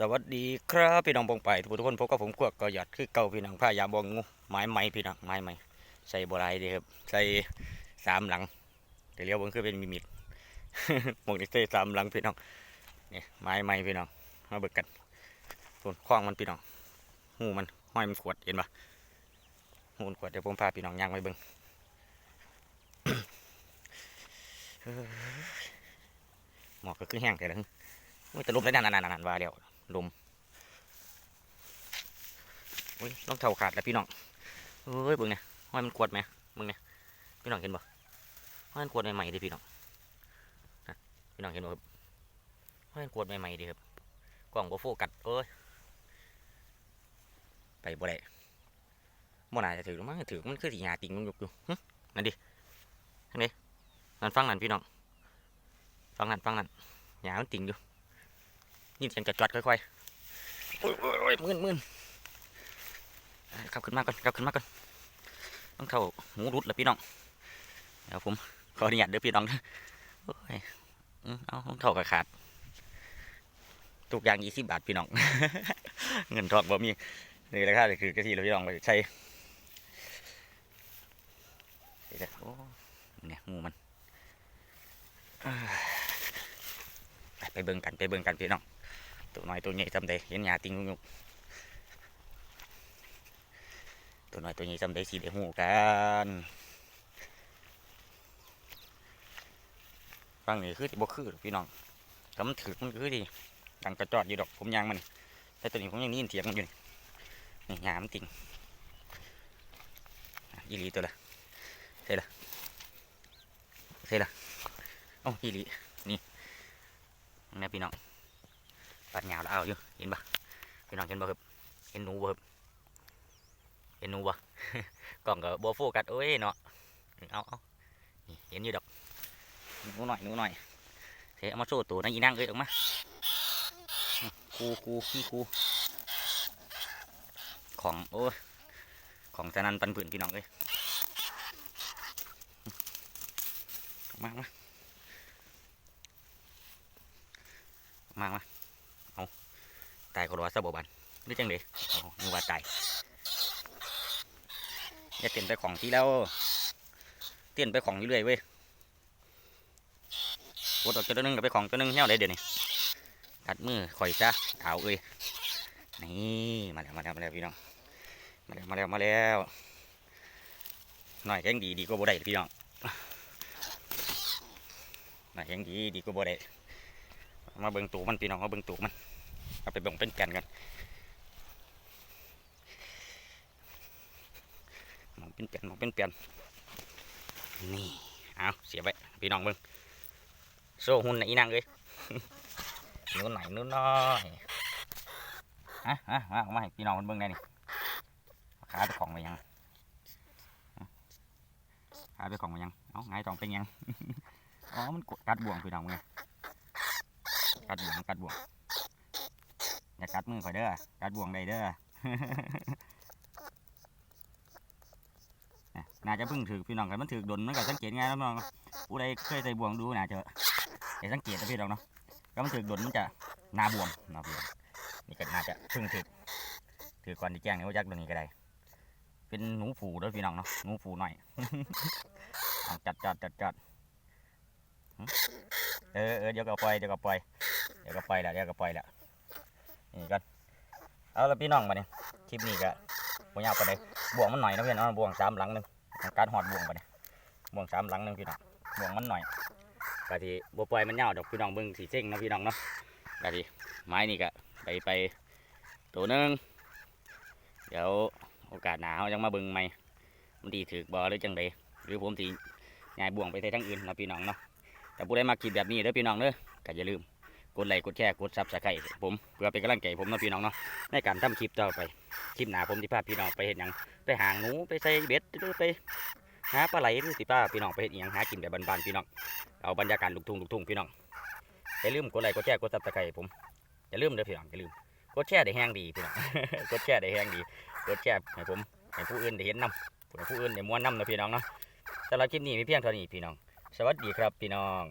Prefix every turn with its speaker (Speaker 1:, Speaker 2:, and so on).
Speaker 1: สวัสดีครับพี่น้องบงไปทุกคนพบกับผมขวกก็หยอดคือเก่าพี่น้องผ้ายาบองงูไม้ไม้พี่น้องไม้ไม้ใส่โบราณดีครับใส่สามหลังแต่เลี้ยวเบงคือเป็นมีมิดหมวกนี่ใส่สามหลังพี่น้องนี่ไม้ไม้พี่น้องมาเบิกกันส่วนคล้องมันพี่น้องหูมันห้อยมันขวดเห็นปะหูมันขวดเดี๋ยวผมพาพี่น้องย่างไปเบิ่งหมอกก็คือแห้งแต่ละอุ้ยแต่ลมได้นานๆๆว่าแล้ว ลมอุ้ยต้องเท่าขาดแล้วพี่น้องเอ้ยเบิ่งเนี่ยห้อยมันกวดไหมเบิ่งเนี่ยพี่น้องเห็นบ่ห้อยมันกวดใหม่ๆดิพี่น้องนะพี่น้องเห็นบ่ครับห้อยมันกวดใหม่ๆดิครับกล้องบ่โฟกัสเอ้ยไปบ่ได้บ่น่าจะถือหรอมั้งถือมันคือสีหาติ่งมันยกอยู่นั่นดิทางนี้นั่นฟังนั่นพี่น้องฟังนั่นฟังนั่นหยามันติ่งอยู่ ยินเสียงจัดจัดค่อยๆโอ้ยโอ้ยมื่นมื่นอะกลับขึ้นมาก่อนกลับขึ้นมาก่อนต้องเข้าหูรุดแล้วพี่น้องเดี๋ยวผมขออนุญาตเด้อพี่น้องโอ้ยเอาต้องเข้ากระขาดทุกอย่างยี่สิบบาทพี่น้องเงินทองบ่มีนี่ราคาเลยคือกระทิเราพี่น้องไปใช้เดี๋ยวๆโอ้เนี่ยงูมันไปไปเบิ่งกันไปเบิ่งกันพี่น้อง ตัวน้อยตัวใหญ่จำได้เห็นหยาติงยุกตัวน้อยตัวใหญ่จำได้สีได้หูกันฟังนี่คือที่บ่คือพี่น้องแต่มันถือมันคือดีดังกระจอดอยู่ดอกผมยางมันแต่ตัวนี้ผมยังนี่ยินเสียงมันอยู่นี่นี่หยามติงอะอีหลีตัวละใช่ละใช่ละโอ้าอีหลีนี่นี่พี่น้อง ปัดยาแล้วเอาอยู่เห็นปะพี่น้องเห็นปะครับเห็นหนูปะครับเห็นหนูปะกล้องก็บัวโฟกัสเอ้ยเนาะเอาเอาเห็นอยู่ดอกหนูหน่อยหนูหน่อยเทเอามาโชว์ตัวนั่งอีนั่งเอ้ยออกมาคูคูขี้คูของโอ้ยของสนันปันผืนพี่น้องเอ้ยมามามามา ตายก็รอซะบ่บันหรือจังเด๋โอ้นึกว่าตายอย่าเต้นไปของที่แล้วเต้นไปของเรื่อยเว้ยกดออกตัวหนึงกับไปของตัวหนึงเหี้ยวเลยเดี๋ยวนี้กัดมือข่อยซะเอาเอ้ยนี่มาแล้วมาแล้วมาแล้วพี่น้องมาแล้วมาแล้วมาแล้วหน่อยแข็งดีดีกว่าบ่ได้พี่น้องหน่อยแข็งดีดีกว่าบ่ได้มาเบิ่งตูมันพี่น้องมาเบิ่งตูมัน เอาไปบ่งเป็นแก่นกันมองเป็นแก่นมองเป็นแก่นนี่เอาเสียไปพี่น้องเบิ่งโซ่หุ่นไหนนางเลยนู้นไหนนู้นน้อยฮะฮะเอามาให้พี่น้องมันเบิ่งได้นี่ขาไปของไปยังขาไปของไปยังเอ้าไงตองเป็นยังอ๋อมันกัดบ่วงพี่น้องไงกัดบ่วงกัดบ่วง กัดมือข่อยเด้อกัดบ่วงได้เด้อน่าจะเพิ่งถือพี่น้องกันมันถือดนมันก็สังเกตง่ายแล้วน้องผู้ใดเคยใส่บ่วงดูน่าจะเห็นสังเกตนะพี่น้องเนาะก็มันถือดนมันจะหนาบวมเนาะพี่วงนี่ก็น่าจะพิ่งถือถือก่อนที่แจ้งนี่ว่าจักตัวนี้ก็ได้ เป็นหนูผูด้วยพี่น้องเนาะหนูผูหน่อยจัดจัดจัดจัดเออเออเดี๋ยวก็ปล่อยเดี๋ยวก็ปล่อยเดี๋ยวก็ปล่อยล้วเดี๋ยวก็ปล่อยล้ว นี่กันเอาละพี่น้องมาเนี่ยคลิปนี้ก็บ่ยาวไปเลยบ่วงมันหน่อยนะเพี่อน้องบ่วงสามหลังหนึงการหอดบ่วงไปเนี่ยบ่วงสามหลังหนึงพี่น้องบ่วงมันหน่อยกะทีบ่ปล่อยมันยาวดอกพี่น้องเบิ่งสีเส้งนะพี่น้องเนาะกะทีไม้นี่ก็ไปไปตัวนึงเดี๋ยวโอกาสหนาเราจังมาเบิ่งใหม่มันดีถือบ่หรือจังใดหรือผมสิย้ายบ่วงไปใส่ทางอื่นนะพี่น้องเนาะแต่ผู้ใดมาคลิปแบบนี้เด้อพี่น้องเด้อก็อย่าลืม กดไลค์กดแชร์กดซับสไครต์ผมเพื่อเป็นกำลังใจผมนะพี่น้องเนาะในการทำคลิปต่อไปคลิปหนาผมที่พาพี่น้องไปเห็นอยังไปหางหนูไปใส่เบ็ดหรือไปหาปลาไหลหรือสิป้าพี่น้องไปเห็นอยังหากินแบบบ้านๆพี่น้องเอาบรรยากาศลูกทุ่งลูกทุ่งพี่น้องอย่าลืมกดไลค์กดแชร์กดซับสไครต์ผมอย่าลืมเด้อพี่น้องอย่าลืมกดแชร์ได้แห้งดีพี่น้องกดแชร์ได้แห้งดีกดแชร์ให้ผมให้ผู้อื่นได้เห็นนํให้ผู้อื่นได้ม้วนนํนะพี่น้องเนาะสำหรับคลิปนี้มีเพียงเท่านี้พี่น้อง สวัสดีครับพี่น้อง